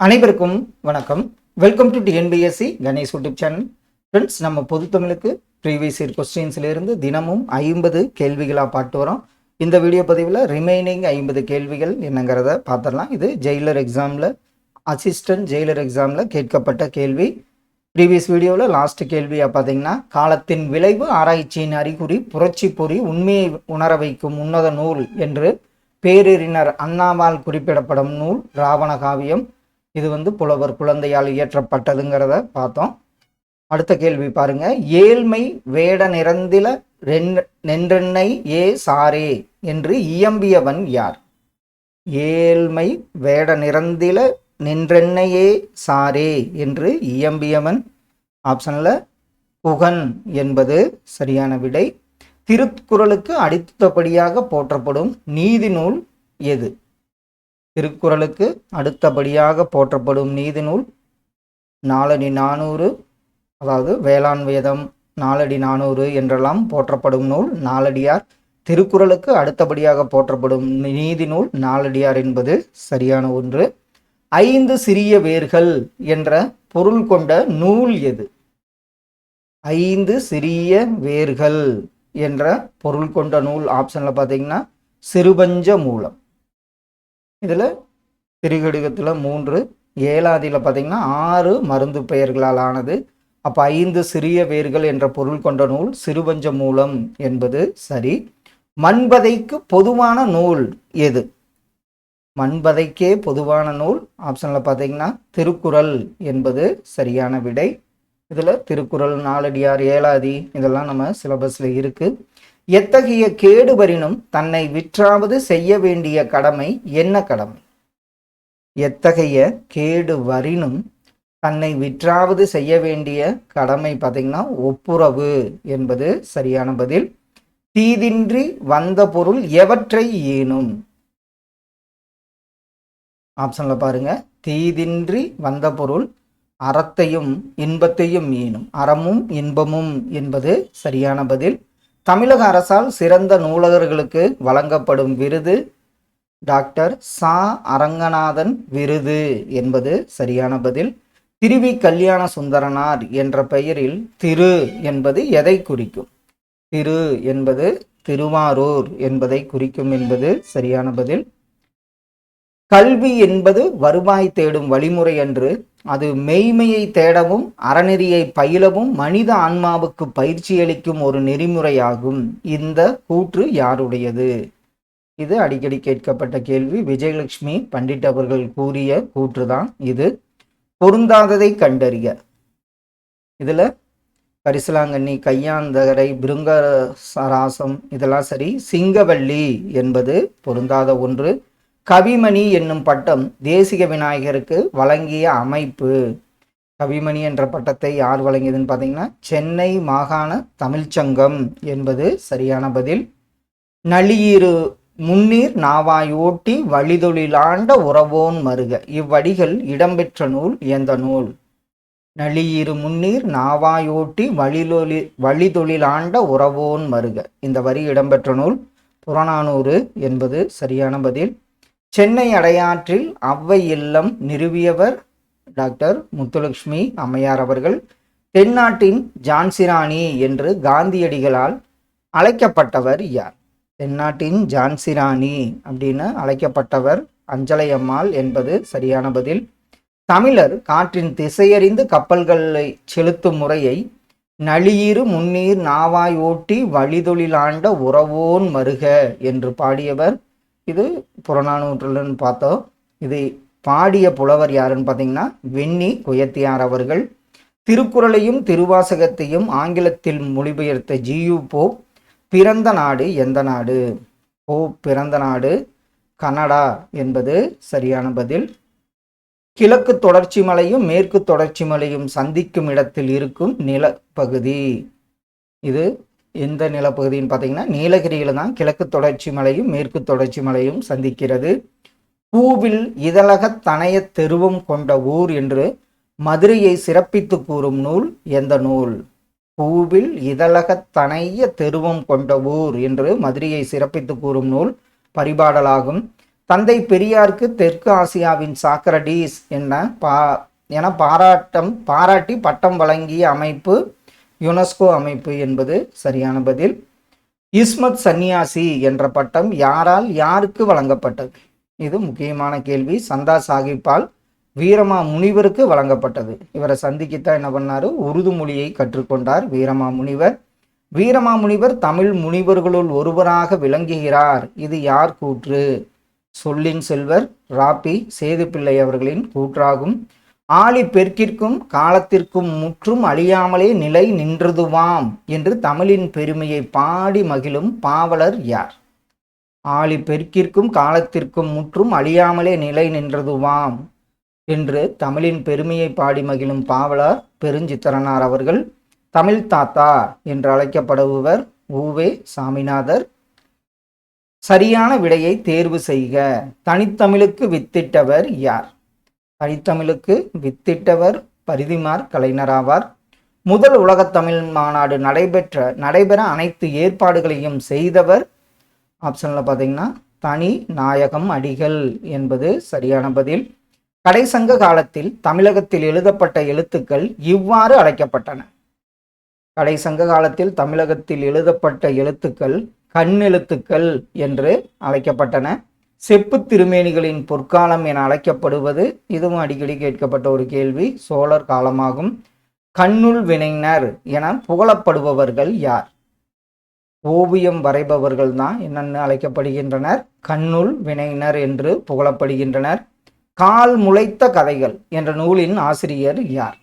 அனைவருக்கும் வணக்கம். Welcome to TNPSC Ganesh YouTube channel friends நம்ம பொது தமிழுக்கு ப்ரீவியஸ் இயர் கொஸ்டின்ஸ்லேருந்து தினமும் ஐம்பது கேள்விகளாக பார்த்து வரோம். இந்த வீடியோ பதிவில் ரிமைனிங் ஐம்பது கேள்விகள் என்னங்கிறத பார்த்துடலாம். இது ஜெயிலர் எக்ஸாமில் அசிஸ்டன்ட் ஜெயிலர் எக்ஸாமில் கேட்கப்பட்ட கேள்வி. ப்ரீவியஸ் வீடியோவில் லாஸ்ட் கேள்வியாக பார்த்தீங்கன்னா காலத்தின் விளைவு ஆராய்ச்சியின் அறிகுறி புரட்சி பொறி உண்மையை உணர வைக்கும் உன்னத நூல் என்று பேரறிஞர் அண்ணாவால் குறிப்பிடப்படும் நூல் ராவண காவியம் இது வந்து புலவர் குழந்தையால் இயற்றப்பட்டதுங்கிறத பார்த்தோம். அடுத்த கேள்வி பாருங்க. ஏழ்மை வேட நிறந்தில ரென்- ஏ சாரே என்று இயம்பியவன் யார்? ஏழ்மை வேட நிறந்தில நின்றெண்ணையே சாரே என்று இயம்பியவன் ஆப்ஷன்ல புகன் என்பது சரியான விடை. திருக்குறளுக்கு அடித்தபடியாக போற்றப்படும் நீதி நூல் எது? திருக்குறளுக்கு அடுத்தபடியாக போற்றப்படும் நீதி நூல் நாலடி நானூறு அதாவது வேளாண் வேதம் நாலடி நானூறு என்றெல்லாம் போற்றப்படும் நூல் நாலடியார் திருக்குறளுக்கு அடுத்தபடியாக போற்றப்படும் நீதி நூல் நாலடியார் என்பது சரியான ஒன்று. ஐந்து சிறிய வேர்கள் என்ற பொருள் கொண்ட நூல் எது? ஐந்து சிறிய வேர்கள் என்ற பொருள் கொண்ட நூல் ஆப்ஷனில் பார்த்தீங்கன்னா சிறுபஞ்ச மூலம். இதில் திரிகடுகத்தில் மூன்று ஏழாதியில் பார்த்திங்கன்னா ஆறு மருந்து பெயர்களால் ஆனது. அப்போ ஐந்து சிறிய வேர்கள் என்ற பொருள் கொண்ட நூல் சிறுபஞ்ச மூலம் என்பது சரி. மண்பதைக்கு பொதுவான நூல் எது? மண்பதைக்கே பொதுவான நூல் ஆப்ஷனில் பார்த்தீங்கன்னா திருக்குறள் என்பது சரியான விடை. இதில் திருக்குறள் நாலடியார் ஏழாதி இதெல்லாம் நம்ம சிலபஸில் இருக்குது எத்தகைய கேடு வரினும் தன்னை விற்றாவது செய்ய வேண்டிய கடமை என்ன கடமை? எத்தகைய கேடு வரினும் தன்னை விற்றாவது செய்ய வேண்டிய கடமை பார்த்தீங்கன்னா ஒப்புரவு என்பது சரியான பதில். தீதின்றி வந்த பொருள் எவற்றை ஏனும் ஆப்ஷன்ல பாருங்க. தீதின்றி வந்த பொருள் அறத்தையும் இன்பத்தையும் ஏனும் அறமும் இன்பமும் என்பது சரியான பதில். தமிழக அரசால் சிறந்த நூலகர்களுக்கு வழங்கப்படும் விருது டாக்டர் சா. அரங்கநாதன் விருது என்பது சரியான பதில். திருவி கல்யாண சுந்தரனார் என்ற பெயரில் திரு என்பது எதை குறிக்கும்? திரு என்பது திருவாரூர் என்பதை குறிக்கும் என்பது சரியான பதில். கல்வி என்பது வருவாய் தேடும் வழிமுறை அன்று அது மெய்மையை தேடவும் அறநெறியை பயிலவும் மனித ஆன்மாவுக்கு பயிற்சி அளிக்கும் ஒரு நெறிமுறையாகும். இந்த கூற்று யாருடையது? இது அடிக்கடி கேட்கப்பட்ட கேள்வி. விஜயலட்சுமி பண்டிட் அவர்கள் கூறிய கூற்றுதான் இது. பொருந்தாததை கண்டறிய. இதில் கரிசலாங்கண்ணி கையாந்தகரை பிருங்கராசம் இதெல்லாம் சரி சிங்கவள்ளி என்பது பொருந்தாத ஒன்று. கவிமணி என்னும் பட்டம் தேசிக விநாயகருக்கு வழங்கிய அமைப்பு. கவிமணி என்ற பட்டத்தை யார் வழங்கியதுன்னு பார்த்தீங்கன்னா சென்னை மாகாண தமிழ்ச்சங்கம் என்பது சரியான பதில். நளியிரு முன்னீர் நாவாயோட்டி வழிதொழிலாண்ட உறவோன் மருக. இவ்வடிகள் இடம்பெற்ற நூல் எந்த நூல். நளியிரு முன்னீர் நாவாயோட்டி வழிதொழி வழிதொழிலாண்ட உறவோன் மருக. இந்த வரி இடம்பெற்ற நூல் புறநானூறு என்பது சரியான பதில். சென்னை அடையாற்றில் அவ்வை இல்லம் நிறுவியவர் டாக்டர் முத்துலட்சுமி அம்மையார் அவர்கள். தென்னாட்டின் ஜான்சிராணி என்று காந்தியடிகளால் அழைக்கப்பட்டவர் யார்? தென்னாட்டின் ஜான்சிராணி அப்படின்னு அழைக்கப்பட்டவர் அஞ்சலையம்மாள் என்பது சரியான பதில். தமிழர் காற்றின் திசையறிந்து கப்பல்களை செலுத்தும் முறையை நளியிரு முன்னீர் நாவாய் ஓட்டி வழிதொழிலாண்ட உறவோன் மருக என்று பாடியவர் இது புறநானூற்றுலன்னு பார்த்தோம். இது பாடிய புலவர் யாருன்னு பார்த்தீங்கன்னா வெண்ணி குயத்தியார் அவர்கள். திருக்குறளையும் திருவாசகத்தையும் ஆங்கிலத்தில் மொழிபெயர்த்த ஜியு போ பிறந்த நாடு எந்த நாடு? ஓ பிறந்த நாடு கனடா என்பது சரியான பதில். கிழக்கு தொடர்ச்சி மலையும் மேற்கு தொடர்ச்சி மலையும் சந்திக்கும் இடத்தில் இருக்கும் நிலப்பகுதி. இது எந்த நிலப்பகுதின்னு பார்த்தீங்கன்னா நீலகிரியில் தான் கிழக்கு தொடர்ச்சி மலையும் மேற்கு தொடர்ச்சி மலையும் சந்திக்கிறது. பூவில் இதழகத் தனைய தெருவம் கொண்ட ஊர் என்று மதுரையை சிறப்பித்து கூறும் நூல் எந்த நூல்? பூவில் இதழகத் தனைய தெருவம் கொண்ட ஊர் என்று மதுரையை சிறப்பித்து கூறும் நூல் பரிபாடலாகும். தந்தை பெரியாருக்கு தெற்கு ஆசியாவின் சாக்ரடீஸ் என்ன பா என பாராட்டம் பாராட்டி பட்டம் வழங்கிய அமைப்பு யுனெஸ்கோ அமைப்பு என்பது சரியான பதில். இஸ்மத் சன்னியாசி என்ற பட்டம் யாரால் யாருக்கு வழங்கப்பட்டது? இது முக்கியமான கேள்வி. சந்தா சாஹிப்பால் வீரமா முனிவருக்கு வழங்கப்பட்டது. இவரை சந்திக்கத்தான் என்ன பண்ணாரு? உருது மொழியை கற்றுக்கொண்டார் வீரமா முனிவர். வீரமா முனிவர் தமிழ் முனிவர்களுள் ஒருவராக விளங்குகிறார். இது யார் கூற்று? சொல்லின் செல்வர் ராப்பி சேதுப்பிள்ளை அவர்களின் கூற்றாகும். ஆழி பெருக்கிற்கும் காலத்திற்கும் முற்றும் அழியாமலே நிலை நின்றதுவாம் என்று தமிழின் பெருமையை பாடி மகிழும் பாவலர் யார்? ஆழி பெருக்கிற்கும் காலத்திற்கும் முற்றும் அழியாமலே நிலை நின்றதுவாம் என்று தமிழின் பெருமையை பாடி மகிழும் பாவலர் பெருஞ்சித்திரனார் அவர்கள் தமிழ் தாத்தா என்று அழைக்கப்படுபவர் ஊவே சாமிநாதர் சரியான விடையை தேர்வு செய்க தனித்தமிழுக்கு வித்திட்டவர் யார்? தனித்தமிழுக்கு வித்திட்டவர் பரிதிமார் கலைஞராவார். முதல் உலகத்தமிழ் மாநாடு நடைபெற்ற நடைபெற அனைத்து ஏற்பாடுகளையும் செய்தவர் ஆப்ஷனில் பார்த்தீங்கன்னா தனி நாயகம் அடிகள் என்பது சரியான பதில். கடைசங்க காலத்தில் தமிழகத்தில் எழுதப்பட்ட எழுத்துக்கள் இவ்வாறு அழைக்கப்பட்டன. கடைசங்க காலத்தில் தமிழகத்தில் எழுதப்பட்ட எழுத்துக்கள் கண்ணெழுத்துக்கள் என்று அழைக்கப்பட்டன. செப்பு திருமேனிகளின் பொற்காலம் என அழைக்கப்படுவது இதுவும் அடிக்கடி கேட்கப்பட்ட ஒரு கேள்வி. சோழர் காலமாகும். கண்ணுள் வினைஞர் என புகழப்படுபவர்கள் யார்? ஓவியம் வரைபவர்கள் தான் என்னென்னு அழைக்கப்படுகின்றனர். கண்ணுள் வினைஞர் என்று புகழப்படுகின்றனர். கால் முளைத்த கதைகள் என்ற நூலின் ஆசிரியர் யார்?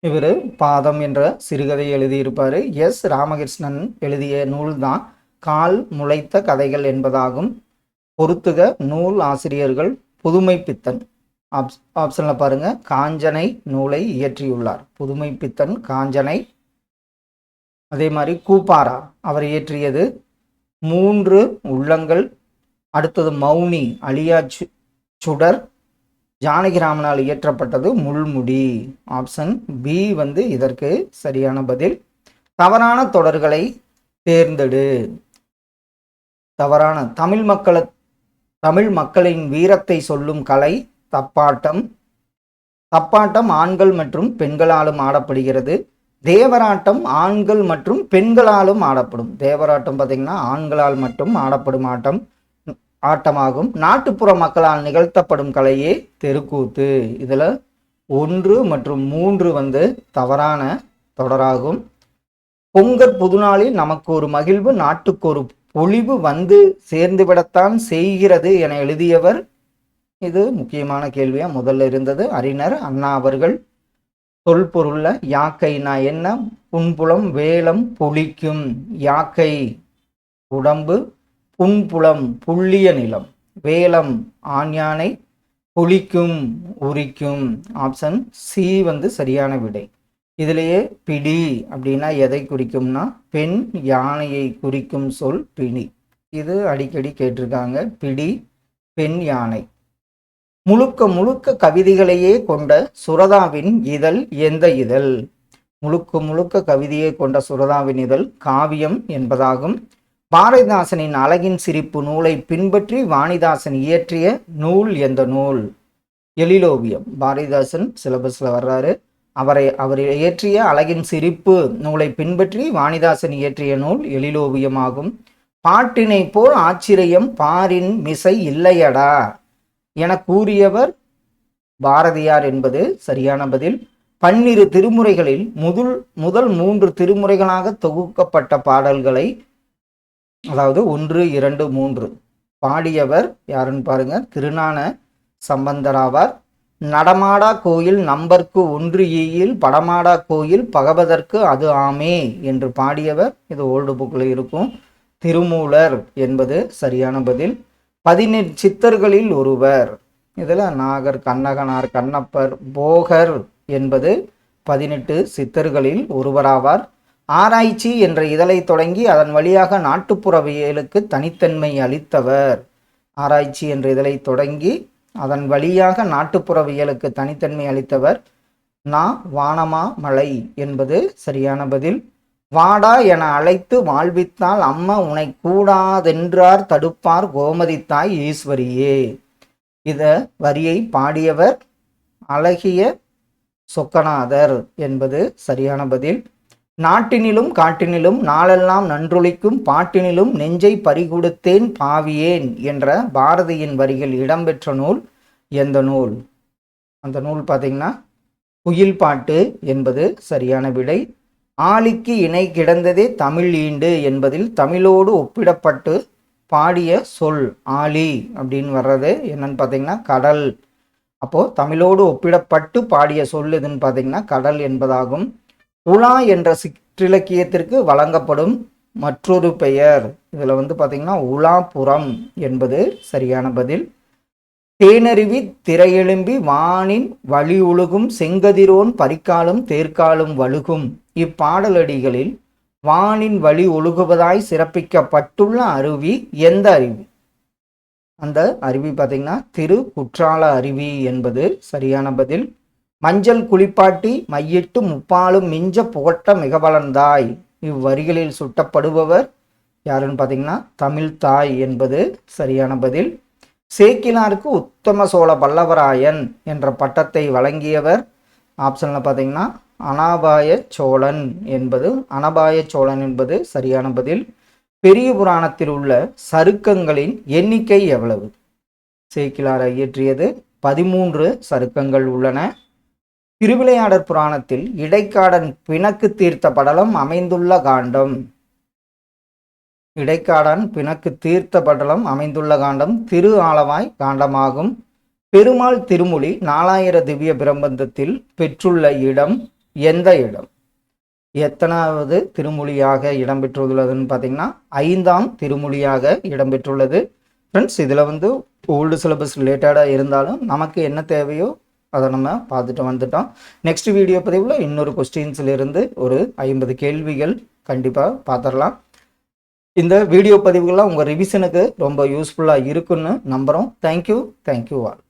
இவர் பாதம் என்ற சிறுகதை எழுதியிருப்பார். எஸ். ராமகிருஷ்ணன் எழுதிய நூல் தான் கால் முளைத்த கதைகள் என்பதாகும். பொறுத்துக நூல் ஆசிரியர்கள் புதுமை பித்தன். ஆப் ஆப்ஷனில் பாருங்கள் காஞ்சனை நூலை இயற்றியுள்ளார். புதுமை பித்தன் காஞ்சனை. அதே மாதிரி கூப்பாரா அவர் இயற்றியது மூன்று உள்ளங்கள். அடுத்தது மௌனி அழியா சு- சுடர் ஜானகிராமனால் இயற்றப்பட்டது முள்முடி. ஆப்ஷன் பி வந்து இதற்கு சரியான பதில். தவறான தொடர்களை தேர்ந்தெடு. தவறான தமிழ் மக்களை தமிழ் மக்களின் வீரத்தை சொல்லும் கலை தப்பாட்டம். தப்பாட்டம் ஆண்கள் மற்றும் பெண்களாலும் ஆடப்படுகிறது. தேவராட்டம் ஆண்கள் மற்றும் பெண்களாலும் ஆடப்படும். தேவராட்டம் பார்த்தீங்கன்னா ஆண்களால் மட்டும் ஆடப்படும் ஆட்டம் ஆட்டமாகும். நாட்டுப்புற மக்களால் நிகழ்த்தப்படும் கலையே தெருக்கூத்து. இதில் ஒன்று மற்றும் மூன்று வந்து தவறான தொடராகும். பொங்கற் புதுநாளில் நமக்கு ஒரு மகிழ்வு நாட்டுக்கு ஒரு ஒளிவு வந்து சேர்ந்துவிடத்தான் செய்கிறது என எழுதியவர். இது முக்கியமான கேள்வியாக முதல்ல இருந்தது. அறிஞர் அண்ணா அவர்கள் தொல்பொருள்ல யாக்கைனா என்ன? புன்புலம் வேலம் புளிக்கும் யாக்கை உடம்பு புன்புலம் புள்ளிய நிலம். வேலம் ஆண்யானை பொழிக்கும் புளிக்கும் உரிக்கும். ஆப்ஷன் சி வந்து சரியான விடை. இதிலேயே பிடி அப்படின்னா எதை குறிக்கும்னா பெண் யானையை குறிக்கும் சொல் பிணி இது அடிக்கடி கேட்டிருக்காங்க. பிடி பெண் யானை. முழுக்க முழுக்க கவிதைகளையே கொண்ட சுரதாவின் இதழ் எந்த இதழ்? முழுக்க முழுக்க கவிதையை கொண்ட சுரதாவின் இதழ் காவியம் என்பதாகும். பாரதிதாசனின் அழகின் சிரிப்பு நூலை பின்பற்றி வாணிதாசன் இயற்றிய நூல் எந்த நூல்? எழிலோவியம். பாரதிதாசன் சிலபஸில் வர்றாரு. அவரை அவர் இயற்றிய அழகின் சிரிப்பு நூலை பின்பற்றி வாணிதாசன் இயற்றிய நூல் எழிலோவியமாகும். பாட்டினை போல் ஆச்சரியம் பாரின் மிசை இல்லையடா என கூறியவர் பாரதியார் என்பது சரியான பதில். பன்னிரு திருமுறைகளில் முதல் முதல் மூன்று திருமுறைகளாக தொகுக்கப்பட்ட பாடல்களை அதாவது ஒன்று இரண்டு மூன்று பாடியவர் யாருன்னு பாருங்க திருநான சம்பந்தராவார். நடமாடா கோயில் நம்பர்க்கு ஒன்று ஈயில் படமாடா கோயில் பகவதற்கு அது ஆமே என்று பாடியவர் இது ஓல்டு புக்கில் இருக்கும் திருமூலர் என்பது சரியான பதில். பதினெட்டு சித்தர்களில் ஒருவர். இதில் நாகர் கண்ணகனார் கண்ணப்பர் போகர் என்பது பதினெட்டு சித்தர்களில் ஒருவராவார். ஆராய்ச்சி என்ற இதழை தொடங்கி அதன் வழியாக நாட்டுப்புறவியலுக்கு தனித்தன்மை அளித்தவர். ஆராய்ச்சி என்ற இதழை தொடங்கி அதன் வழியாக நாட்டுப்புறவியலுக்கு தனித்தன்மை அளித்தவர் நா வானமா மலை என்பது சரியான பதில். வாடா என அழைத்து வாழ்வித்தால் அம்மா உனை கூடாதென்றார் தடுப்பார் கோமதித்தாய் ஈஸ்வரியே. இத வரியை பாடியவர் அழகிய சொக்கநாதர் என்பது சரியான பதில். நாட்டினிலும் காட்டினிலும் நாளெல்லாம் நன்றொழிக்கும் பாட்டினிலும் நெஞ்சை பறிகொடுத்தேன் பாவியேன் என்ற பாரதியின் வரிகள் இடம்பெற்ற நூல் எந்த நூல்? அந்த நூல் பார்த்தீங்கன்னா குயில் பாட்டு என்பது சரியான விடை. ஆலிக்கு இணை கிடந்ததே தமிழ் ஈண்டு என்பதில் தமிழோடு ஒப்பிடப்பட்டு பாடிய சொல் ஆலி அப்படின்னு வர்றது என்னன்னு பார்த்தீங்கன்னா கடல். அப்போது தமிழோடு ஒப்பிடப்பட்டு பாடிய சொல் எதுன்னு பார்த்தீங்கன்னா கடல் என்பதாகும். உலா என்ற சிற்றிலக்கியத்திற்கு வழங்கப்படும் மற்றொரு பெயர். இதில் வந்து பார்த்தீங்கன்னா உலாபுரம் என்பது சரியான பதில். தேனருவி திரையெழும்பி வானின் வழி உழுகும் செங்கதிரோன் பரிக்காலும் தேர்க்காலும் வழுகும். இப்பாடலடிகளில் வானின் வழி ஒழுகுவதாய் சிறப்பிக்கப்பட்டுள்ள அருவி எந்த அருவி? அந்த அருவி பார்த்தீங்கன்னா திரு குற்றால அருவி என்பது சரியான பதில். மஞ்சள் குளிப்பாட்டி மையிட்டு முப்பாலும் மிஞ்ச புகட்ட மிக வளர்ந்தாய் இவ்வரிகளில் சுட்டப்படுபவர் யாருன்னு பார்த்தீங்கன்னா தமிழ் தாய் என்பது சரியான பதில். சேக்கிலாருக்கு உத்தம சோழ பல்லவராயன் என்ற பட்டத்தை வழங்கியவர் ஆப்ஷனில் பார்த்தீங்கன்னா அனாபாய சோழன் என்பது அனபாய சோழன் என்பது சரியான பதில். பெரிய புராணத்தில் உள்ள சருக்கங்களின் எண்ணிக்கை எவ்வளவு? சேக்கிலாரை இயற்றியது பதிமூன்று சருக்கங்கள் உள்ளன. திருவிளையாடற் புராணத்தில் இடைக்காடன் பிணக்கு தீர்த்த படலம் அமைந்துள்ள காண்டம். இடைக்காடன் பிணக்கு தீர்த்த படலம் அமைந்துள்ள காண்டம் திரு ஆலவாய் காண்டமாகும். பெருமாள் திருமொழி நாலாயிர திவ்ய பிரபந்தத்தில் பெற்றுள்ள இடம் எந்த இடம்? எத்தனாவது திருமொழியாக இடம்பெற்றுள்ளதுன்னு பார்த்தீங்கன்னா ஐந்தாம் திருமொழியாக இடம்பெற்றுள்ளது ஃப்ரெண்ட்ஸ் இதில் வந்து ஓல்டு சிலபஸ் ரிலேட்டடாக இருந்தாலும் நமக்கு என்ன தேவையோ அதை நம்ம பார்த்துட்டு வந்துட்டோம். நெக்ஸ்ட் வீடியோ பதிவில் இன்னொரு கொஸ்டின்ஸ்லேருந்து ஒரு ஐம்பது கேள்விகள் கண்டிப்பாக பார்த்துடலாம். இந்த வீடியோ பதிவுகள்லாம் உங்கள் ரிவிஷனுக்கு ரொம்ப யூஸ்ஃபுல்லாக இருக்குன்னு நம்புகிறோம் தேங்க்யூ தேங்க்யூ ஆல்